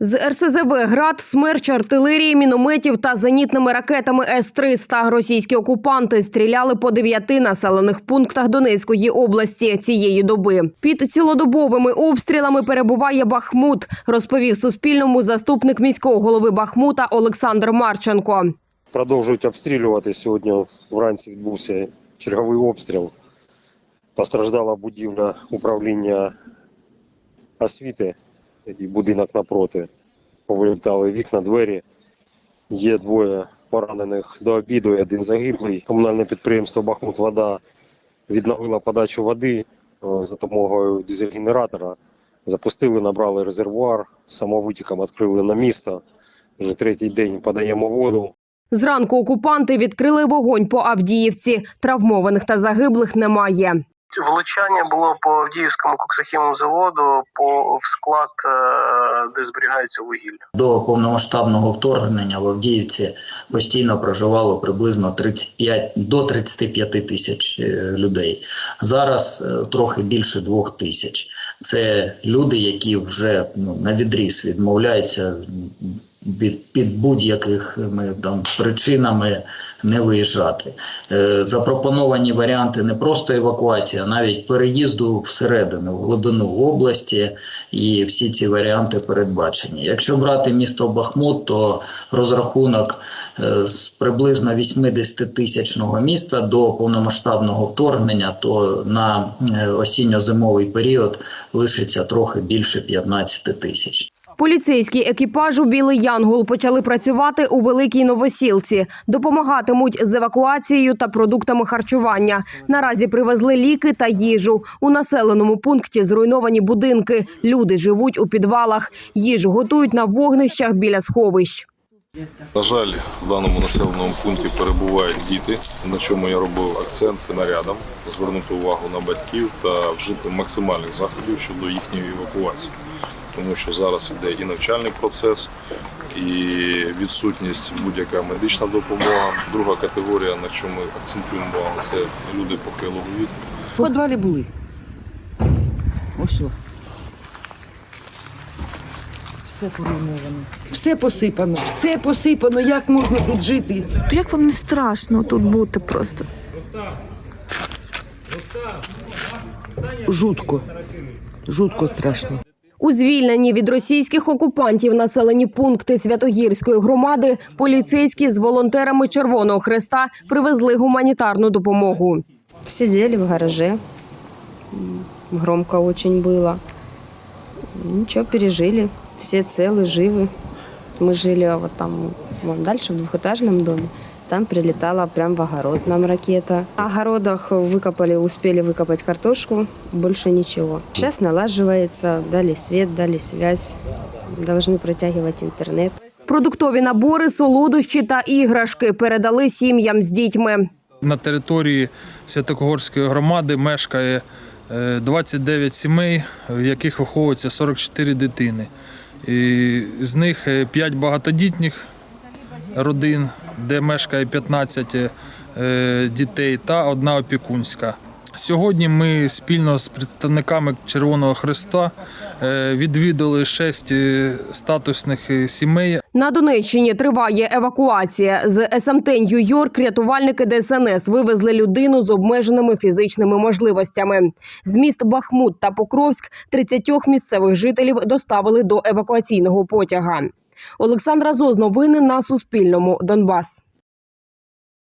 З РСЗВ град, смерч артилерії, мінометів та зенітними ракетами С-300 російські окупанти стріляли по дев'яти населених пунктах Донецької області цієї доби. Під цілодобовими обстрілами перебуває Бахмут, розповів Суспільному заступник міського голови Бахмута Олександр Марченко. продовжують обстрілювати. Сьогодні вранці відбувся черговий обстріл. Постраждала будівля управління освіти і будинок напроти. Повилітали вікна, двері. Є двоє поранених до обіду один загиблий. Комунальне підприємство Бахмут-Вода відновило подачу води е, за допомогою дизель-генератора. Запустили, набрали резервуар, самовитіком відкрили на місто. Вже третій день подаємо воду. Зранку окупанти відкрили вогонь по Авдіївці. Травмованих та загиблих немає. Влучання було по Авдіївському коксохімному заводу по в склад, е, де зберігається вугілля. До повномасштабного вторгнення в Авдіївці постійно проживало приблизно 35 до 35 тисяч е, людей. Зараз е, трохи більше двох тисяч. Це люди, які вже ну, на відріз відмовляються від під будь-якими там причинами не виїжджати. Е, Запропоновані варіанти не просто евакуації, а навіть переїзду всередину, в глибину області, і всі ці варіанти передбачені. Якщо брати місто Бахмут, то розрахунок е, з приблизно 80 тисячного міста до повномасштабного вторгнення, то на е, осінньо-зимовий період лишиться трохи більше 15 тисяч. Поліцейські екіпажу Білий Янгол почали працювати у Великій Новосілці. Допомагатимуть з евакуацією та продуктами харчування. Наразі привезли ліки та їжу. У населеному пункті зруйновані будинки. Люди живуть у підвалах. Їжу готують на вогнищах біля сховищ. На жаль, в даному населеному пункті перебувають діти, на чому я робив акцент нарядом, звернути увагу на батьків та вжити максимальних заходів щодо їхньої евакуації, тому що зараз іде і навчальний процес, і відсутність будь-яка медична допомога. Друга категорія, на чому ми акцентуємо увагу, це люди похилого віку. В підвалі були. Ось. Все поруйновано. Все посипано, все посипано. Як можна тут жити? То як вам не страшно тут бути просто? Жутко. Жутко страшно. У звільнені від російських окупантів населені пункти Святогірської громади поліцейські з волонтерами Червоного Хреста привезли гуманітарну допомогу. Сидели в гараже. М, Громко очень было. Ничего, пережили. Все целы, живы. Мы жили вот там, вон дальше, в двухэтажном доме. Там прилетала прям в огород нам ракета. На огородах выкопали, успели выкопать картошку, больше ничего. Сейчас налаживается, дали свет, дали связь, должны протягивать интернет. Продуктові набори, солодощі та іграшки передали сім'ям з дітьми. На території Святогорської громади мешкає е, 29 сімей, в яких виховується 44 дитини. І з них 5 багатодітних родин, де мешкає 15 е, дітей, та одна опікунська. Сьогодні ми спільно з представниками Червоного Христа е, відвідали шість статусних е, сімей, На Донеччині триває евакуація. З СМТ Нью-Йорк рятувальники ДСНС вивезли людину з обмеженими фізичними можливостями. З міст Бахмут та Покровськ 30 місцевих жителів доставили до евакуаційного потяга. Олександра Зоз, новини на Суспільному. Донбас.